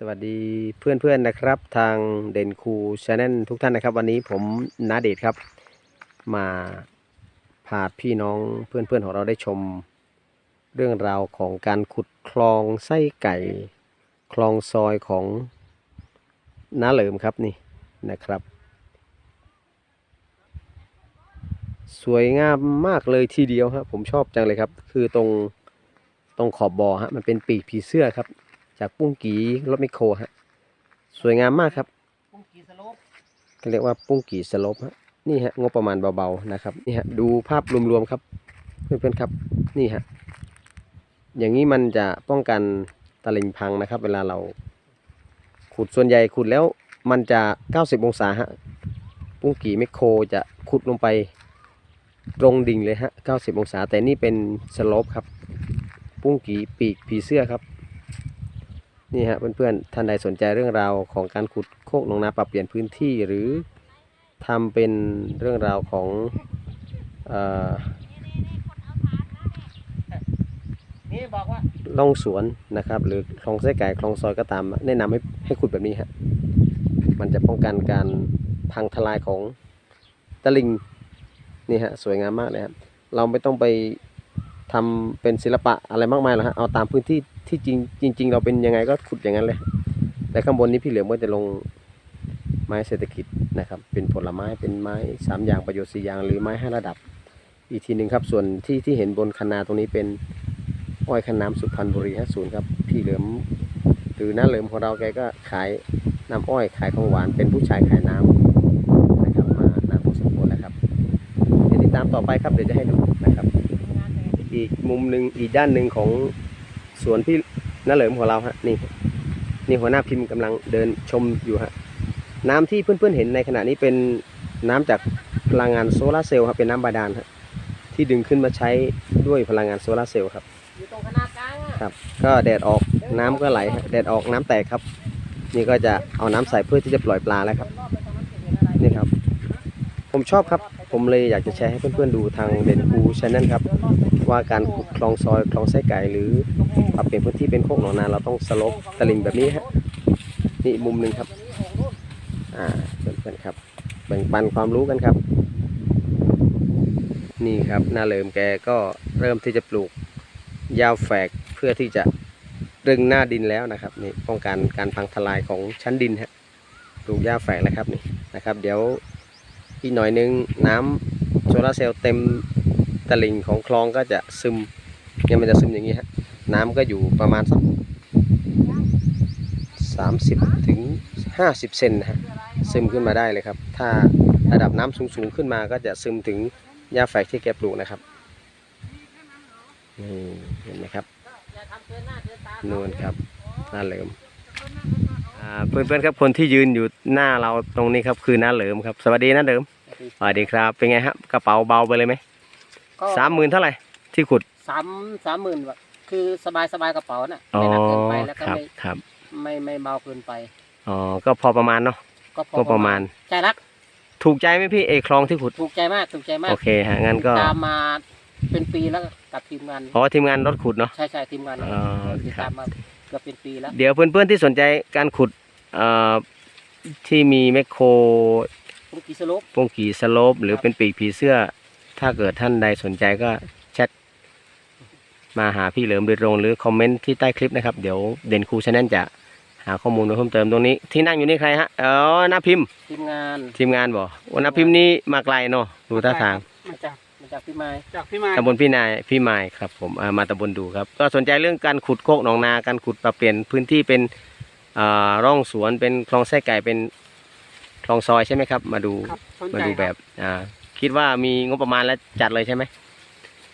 สวัสดีเพื่อนๆนะครับ ทางเด่นคูชาแนลทุกท่านนะครับ วันนี้ผมนาเดชครับ มาพาพี่น้องเพื่อนๆของเราได้ชม เรื่องราวของการขุดคลองไส้ไก่ คลองซอยของน้าเหลิมครับนี่นะครับ สวยงามมากเลยทีเดียวครับผมชอบจังเลยครับ คือตรงตรงขอบบ่อฮะมันเป็นปีกผีเสื้อครับ จากปุ้งกีรถไมโครฮะ สวยงามมากครับปุ้งกีสโลปเขาเรียกว่าปุ้งกีสลบฮะนี่ฮะงบประมาณเบาๆนะครับนี่ฮะดูภาพรวมๆครับ เพื่อนๆครับนี่ฮะอย่างนี้มันจะป้องกันตะลิงพังนะครับ เวลาเราขุดส่วนใหญ่ขุดแล้วมันจะ 90 องศาฮะปุ้งกีไมโครจะขุดลงไปตรงดิ่งเลยฮะ 90 องศา แต่นี่เป็นสโลปครับ ปุ้งกีปีกผีเสื้อครับ นี่ฮะเพื่อนๆท่านใดสนใจเรื่องราวของการขุดโคกหนองนาปรับเปลี่ยนพื้นที่หรือทำเป็นเรื่องราวของอ่อนี่บอกว่าล่องสวนนะครับ หรือคลองไส้ไก่คลองซอยก็ตาม แนะนำให้ให้ขุดแบบนี้ฮะมันจะป้องกันการพังทลายของตะลิงนี่ฮะสวยงามมากเลยครับเราไม่ต้องไป ทำเป็นศิลปะอะไรมากมายหรอกฮะเอาตามพื้นที่ที่จริงจริงๆเราเป็นยังไงก็ขุดอย่างนั้นเลยและข้างบนนี้พี่เหลือมก็จะลงไม้เศรษฐกิจนะครับ เป็นผลไม้เป็นไม้สามอย่างประโยชน์สี่อย่างหรือไม้ห้าระดับ อีกทีหนึ่งครับส่วนที่ที่เห็นบนคันนาตรงนี้เป็นอ้อยคันน้ำสุพรรณบุรีฮะศูนย์ครับพี่เหลือมหรือน้าเหลิมของเราแกก็ขายน้ำอ้อยขายของหวานเป็นผู้ชายขายน้ำนะครับมานานพอสมควรแล้วครับเดี๋ยวติดตามต่อไปครับเดี๋ยวจะให้ดูนะครับ อีกมุมหนึ่งอีกด้านหนึ่งของสวนพี่น้าเหลิมของเราฮะนี่นี่หัวหน้าพิมพ์กำลังเดินชมอยู่ฮะน้ำที่เพื่อนๆเห็นในขณะนี้เป็นน้ำจากพลังงานโซลาร์เซลล์ครับเป็นน้ำบาดาลฮะที่ดึงขึ้นมาใช้ด้วยพลังงานโซลาร์เซลล์ครับอยู่ตรงคณะกลางอะครับ ก็แดดออกน้ำก็ไหลฮะแดดออกน้ำแตกครับ นี่ก็จะเอาน้ำใส่เพื่อที่จะปล่อยปลาแล้วครับรอบไปตรงนั้นจะเห็นอะไรนี่ครับ ผมชอบครับ ผมเลยอยากจะแชร์ให้เพื่อนๆดูทางเด่นคูชแนลครับ ว่าการขุดคลองซอยคลองไส้ไก่หรือปรับเปลี่ยนพื้นที่เป็นโคกหนองนาเราต้องสลบตลิ่งแบบนี้ฮะนี่มุมหนึ่งครับอ่าเพื่อนๆครับ แบ่งปันความรู้กันครับ นี่ครับหน้าเลิมแกก็เริ่มที่จะปลูกยาวแฝกเพื่อที่จะดึงหน้าดินแล้วนะครับนี่ป้องกันการพังทลายของชั้นดินฮะปลูกยาแฝกแล้วครับนี่นะครับ เดี๋ยว อีกหน่อยนึงน้ำโซลาร์เซลล์เต็มตลิ่งของคลองก็จะซึมเนี่ยมันจะซึมอย่างนี้ฮะน้ำก็อยู่ประมาณสักสามสิบถึงห้าสิบเซนนะฮะซึมขึ้นมาได้เลยครับ ถ้าระดับน้ำสูงๆขึ้นมาก็จะซึมถึงหญ้าแฝกที่แกปลูกนะครับนี่เห็นไหมครับนหน้าเกินตานู่นครับน้าเลิม เพื่อนๆครับคนที่ยืนอยู่หน้าเราตรงนี้ครับคือหน้าเหลิมครับ สวัสดีนะเหลิมสวัสดีครับเป็นไงครับกระเป๋าเบาไปเลยไหมก็สามหมื่นเท่าไหร่ที่ขุดสามสามหมื่นแบบคือสบายสบายกระเป๋าน่ะอ๋อไม่หนักเกินไปแล้วก็ครับไม่ครับไม่ไม่เบาเกินไปอ๋อก็พอประมาณเนาะก็พอก็ประมาณใจรัก ถูกใจไหมพี่เอคลองที่ขุดถูกใจมากถูกใจมากโอเคฮะงั้นก็ตามมาเป็นปีแล้วกับทีมงานอ๋อทีมงานรถขุดเนาะใช่ใช่ทีมงานอ๋อติดครับตามมา เกือบเป็นปีแล้ว เดี๋ยวเพื่อนๆที่สนใจการขุดเอ่อที่มีแมคโครปุ้งกีสโลปโปงกีสโลปหรือครับเป็นปีกผีเสื้อ ถ้าเกิดท่านใดสนใจก็แชทมาหาพี่เหลิมโดยตรงหรือคอมเมนต์ที่ใต้คลิปนะครับ เดี๋ยวเด่นครูชาแนลจะหาข้อมูลมาเพิ่มเติมตรงนี้ ที่นั่งอยู่นี่ใครฮะอ๋อหน้าพิมพ์ ทีมงานทีมงานบอกวันน้าพิมพ์นี่มาไกลเนาะดูท่าทาง มาจาก มาจากพี่ไม้จากพี่มาตำบลพี่นายพี่ไมายครับ ผมอ่ามาตำบลดูครับ ก็สนใจเรื่องการขุดโคกหนองนาการขุดปรับเปลี่ยนพื้นที่เป็นอ่าร่องสวนเป็นคลองไส้ไก่เป็นคลองซอยใช่ไหมครับ มาดูครับสนมาใจดูคแบรับบอ่าคิดว่ามีงบประมาณแล้วจัดเลยใช่ไหม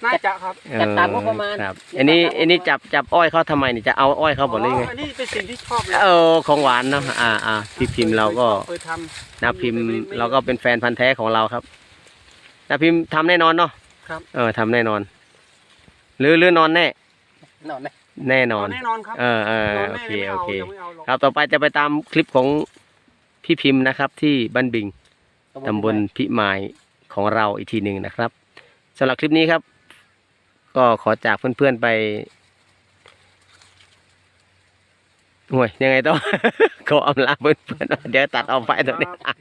น่าจะครับจัดตามงบประมาณครับอันนี้อันนี้จับจับอ้อยเขาทำไมนี่จะเอาอ้อยเขาหมดเลยไงอันนี้เป็นสิ่งที่ชอบเลยเออของหวานเนาะอ่าอ่าพี่พิมพ์เราก็เคยทนาพิมพ์เราก็เป็นแฟนพันธ์แท้ของเราครับ นาพิมพ์ทำแน่นอนเนาะำครับ เออทำแน่นอน หรือหรือนอนแน่ นอนไหมแน่นอน แน่นอนครับ เออเออนอนโอแน่เคเลยไม่โอเอาเค ยังไม่เอาหรอกครับต่อไปจะไปตามคลิปของพี่พิมพ์นะครับ ที่บ้านบิง ตำบลพิมายของเราอีกทีหนึ่งนะครับสำหรับคลิปนี้ครับ ก็ขอจากเพื่อนๆไปห่วยยังไงต้องขออำลาเพื่อนๆเดี๋ยวตัดออกไปตรงนี้ ครับ